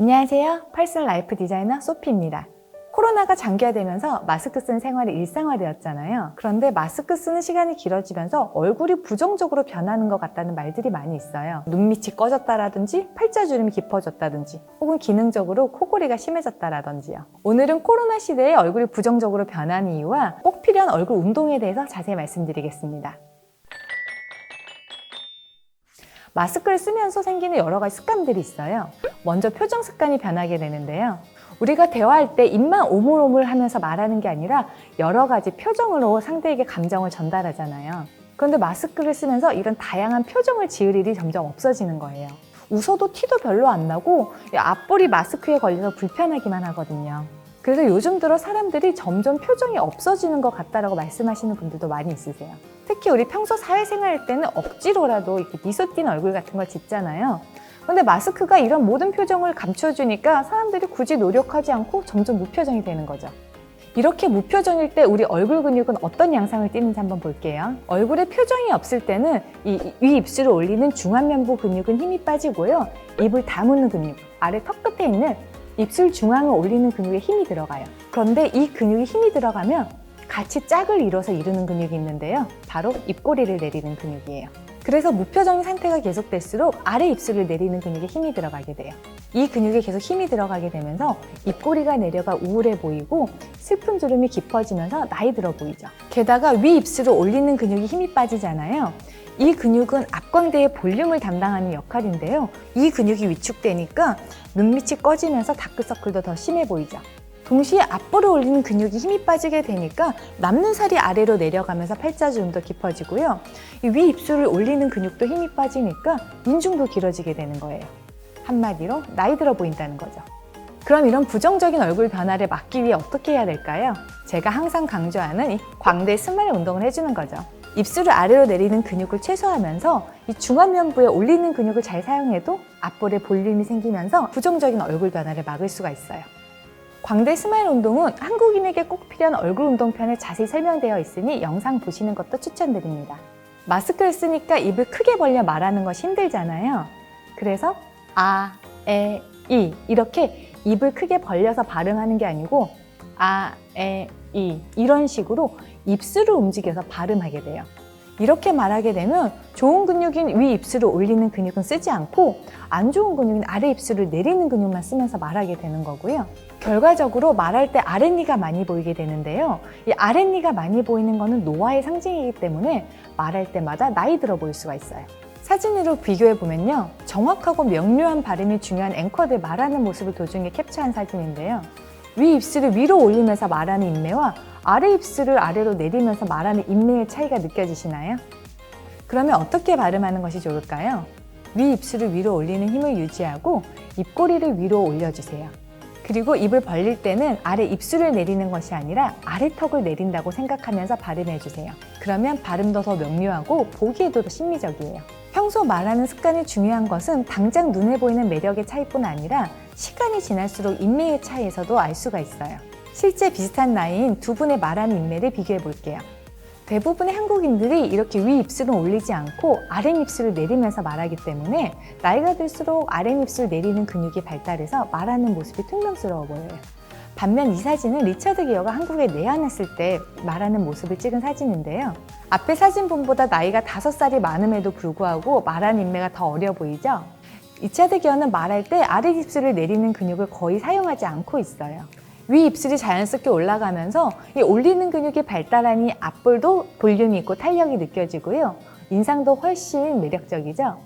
안녕하세요. 펄슨 라이프 디자이너 소피입니다. 코로나가 장기화되면서 마스크 쓴 생활이 일상화되었잖아요. 그런데 마스크 쓰는 시간이 길어지면서 얼굴이 부정적으로 변하는 것 같다는 말들이 많이 있어요. 눈밑이 꺼졌다라든지 팔자주름이 깊어졌다든지 혹은 기능적으로 코골이가 심해졌다라든지요. 오늘은 코로나 시대에 얼굴이 부정적으로 변한 이유와 꼭 필요한 얼굴 운동에 대해서 자세히 말씀드리겠습니다. 마스크를 쓰면서 생기는 여러 가지 습관들이 있어요. 먼저 표정 습관이 변하게 되는데요. 우리가 대화할 때 입만 오물오물 하면서 말하는 게 아니라 여러 가지 표정으로 상대에게 감정을 전달하잖아요. 그런데 마스크를 쓰면서 이런 다양한 표정을 지을 일이 점점 없어지는 거예요. 웃어도 티도 별로 안 나고 앞볼이 마스크에 걸려서 불편하기만 하거든요. 그래서 요즘 들어 사람들이 점점 표정이 없어지는 것 같다라고 말씀하시는 분들도 많이 있으세요. 특히 우리 평소 사회생활 할 때는 억지로라도 이렇게 미소 띈 얼굴 같은 걸 짓잖아요. 근데 마스크가 이런 모든 표정을 감춰주니까 사람들이 굳이 노력하지 않고 점점 무표정이 되는 거죠. 이렇게 무표정일 때 우리 얼굴 근육은 어떤 양상을 띠는지 한번 볼게요. 얼굴에 표정이 없을 때는 이 위 입술을 올리는 중안면부 근육은 힘이 빠지고요. 입을 다무는 근육, 아래 턱 끝에 있는 입술 중앙을 올리는 근육에 힘이 들어가요. 그런데 이 근육이 힘이 들어가면 같이 짝을 이뤄서 이루는 근육이 있는데요. 바로 입꼬리를 내리는 근육이에요. 그래서 무표정인 상태가 계속될수록 아래 입술을 내리는 근육에 힘이 들어가게 돼요. 이 근육에 계속 힘이 들어가게 되면서 입꼬리가 내려가 우울해 보이고 슬픈 주름이 깊어지면서 나이 들어 보이죠. 게다가 위 입술을 올리는 근육이 힘이 빠지잖아요. 이 근육은 앞광대의 볼륨을 담당하는 역할인데요. 이 근육이 위축되니까 눈밑이 꺼지면서 다크서클도 더 심해 보이죠. 동시에 앞볼을 올리는 근육이 힘이 빠지게 되니까 남는 살이 아래로 내려가면서 팔자주름도 깊어지고요. 이위 입술을 올리는 근육도 힘이 빠지니까 인중도 길어지게 되는 거예요. 한마디로 나이 들어 보인다는 거죠. 그럼 이런 부정적인 얼굴 변화를 막기 위해 어떻게 해야 될까요? 제가 항상 강조하는 이 광대 스마일 운동을 해주는 거죠. 입술을 아래로 내리는 근육을 최소화하면서 이 중안면부에 올리는 근육을 잘 사용해도 앞볼에 볼륨이 생기면서 부정적인 얼굴 변화를 막을 수가 있어요. 광대 스마일 운동은 한국인에게 꼭 필요한 얼굴 운동편에 자세히 설명되어 있으니 영상 보시는 것도 추천드립니다. 마스크를 쓰니까 입을 크게 벌려 말하는 것이 힘들잖아요. 그래서 아, 에, 이 이렇게 입을 크게 벌려서 발음하는 게 아니고 아, 에, 이 이런 식으로 입술을 움직여서 발음하게 돼요. 이렇게 말하게 되면 좋은 근육인 위 입술을 올리는 근육은 쓰지 않고 안 좋은 근육인 아래 입술을 내리는 근육만 쓰면서 말하게 되는 거고요. 결과적으로 말할 때 아랫니가 많이 보이게 되는데요. 이 아랫니가 많이 보이는 거는 노화의 상징이기 때문에 말할 때마다 나이 들어 보일 수가 있어요. 사진으로 비교해 보면요. 정확하고 명료한 발음이 중요한 앵커들 말하는 모습을 도중에 캡처한 사진인데요. 위 입술을 위로 올리면서 말하는 인매와 아래 입술을 아래로 내리면서 말하는 인매의 차이가 느껴지시나요? 그러면 어떻게 발음하는 것이 좋을까요? 위 입술을 위로 올리는 힘을 유지하고 입꼬리를 위로 올려주세요. 그리고 입을 벌릴 때는 아래 입술을 내리는 것이 아니라 아래 턱을 내린다고 생각하면서 발음해 주세요. 그러면 발음도 더 명료하고 보기에도 더 심미적이에요. 평소 말하는 습관이 중요한 것은 당장 눈에 보이는 매력의 차이뿐 아니라 시간이 지날수록 인매의 차이에서도 알 수가 있어요. 실제 비슷한 나이인 두 분의 말하는 인매를 비교해 볼게요. 대부분의 한국인들이 이렇게 위 입술은 올리지 않고 아랫 입술을 내리면서 말하기 때문에 나이가 들수록 아랫 입술 내리는 근육이 발달해서 말하는 모습이 퉁명스러워 보여요. 반면 이 사진은 리처드 기어가 한국에 내한했을 때 말하는 모습을 찍은 사진인데요. 앞에 사진분보다 나이가 다섯 살이 많음에도 불구하고 말하는 인매가 더 어려 보이죠? 리차드 기어는 말할 때 아랫 입술을 내리는 근육을 거의 사용하지 않고 있어요. 위 입술이 자연스럽게 올라가면서 이 올리는 근육이 발달하니 앞볼도 볼륨이 있고 탄력이 느껴지고요. 인상도 훨씬 매력적이죠.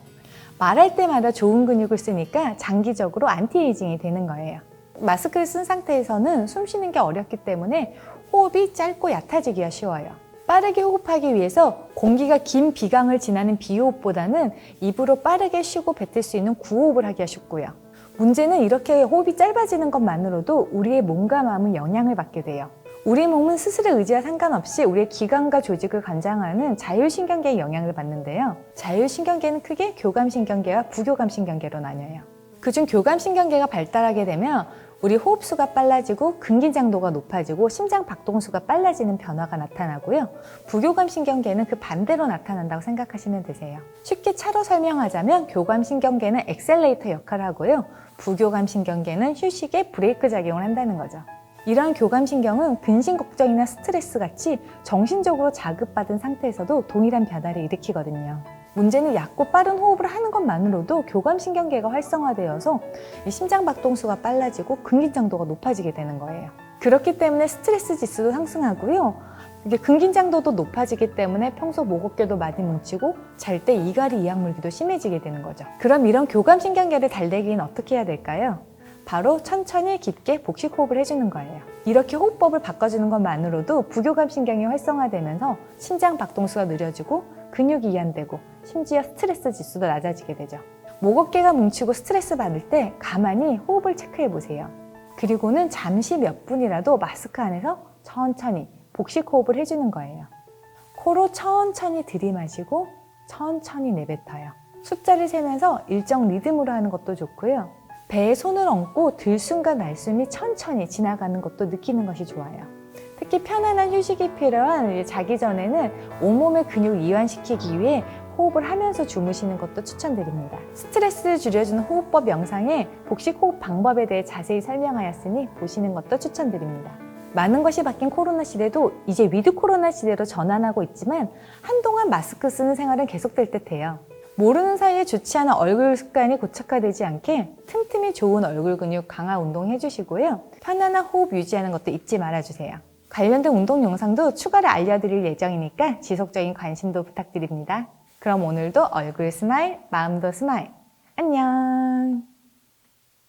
말할 때마다 좋은 근육을 쓰니까 장기적으로 안티에이징이 되는 거예요. 마스크를 쓴 상태에서는 숨 쉬는 게 어렵기 때문에 호흡이 짧고 얕아지기가 쉬워요. 빠르게 호흡하기 위해서 공기가 긴 비강을 지나는 비호흡보다는 입으로 빠르게 쉬고 뱉을 수 있는 구호흡을 하기가 쉽고요. 문제는 이렇게 호흡이 짧아지는 것만으로도 우리의 몸과 마음은 영향을 받게 돼요. 우리 몸은 스스로 의지와 상관없이 우리의 기관과 조직을 관장하는 자율신경계의 영향을 받는데요. 자율신경계는 크게 교감신경계와 부교감신경계로 나뉘어요. 그중 교감신경계가 발달하게 되면 우리 호흡수가 빨라지고 근긴장도가 높아지고 심장 박동수가 빨라지는 변화가 나타나고요. 부교감신경계는 그 반대로 나타난다고 생각하시면 되세요. 쉽게 차로 설명하자면 교감신경계는 엑셀레이터 역할을 하고요. 부교감신경계는 휴식의 브레이크 작용을 한다는 거죠. 이러한 교감신경은 근심 걱정이나 스트레스 같이 정신적으로 자극받은 상태에서도 동일한 변화를 일으키거든요. 문제는 얕고 빠른 호흡을 하는 것만으로도 교감신경계가 활성화되어서 이 심장 박동수가 빨라지고 근긴장도가 높아지게 되는 거예요. 그렇기 때문에 스트레스 지수도 상승하고요. 이게 근긴장도도 높아지기 때문에 평소 목어깨도 많이 뭉치고 잘 때 이갈이 이악물기도 심해지게 되는 거죠. 그럼 이런 교감신경계를 달래기는 어떻게 해야 될까요? 바로 천천히 깊게 복식 호흡을 해주는 거예요. 이렇게 호흡법을 바꿔주는 것만으로도 부교감신경이 활성화되면서 심장 박동수가 느려지고 근육이 이완되고 심지어 스트레스 지수도 낮아지게 되죠. 목 어깨가 뭉치고 스트레스 받을 때 가만히 호흡을 체크해 보세요. 그리고는 잠시 몇 분이라도 마스크 안에서 천천히 복식 호흡을 해주는 거예요. 코로 천천히 들이마시고 천천히 내뱉어요. 숫자를 세면서 일정 리듬으로 하는 것도 좋고요. 배에 손을 얹고 들숨과 날숨이 천천히 지나가는 것도 느끼는 것이 좋아요. 특히 편안한 휴식이 필요한 자기 전에는 온몸의 근육을 이완시키기 위해 호흡을 하면서 주무시는 것도 추천드립니다. 스트레스를 줄여주는 호흡법 영상에 복식 호흡 방법에 대해 자세히 설명하였으니 보시는 것도 추천드립니다. 많은 것이 바뀐 코로나 시대도 이제 위드 코로나 시대로 전환하고 있지만 한동안 마스크 쓰는 생활은 계속될 듯해요. 모르는 사이에 좋지 않은 얼굴 습관이 고착화되지 않게 틈틈이 좋은 얼굴 근육 강화 운동 해주시고요. 편안한 호흡 유지하는 것도 잊지 말아주세요. 관련된 운동 영상도 추가로 알려드릴 예정이니까 지속적인 관심도 부탁드립니다. 그럼 오늘도 얼굴 스마일, 마음도 스마일. 안녕!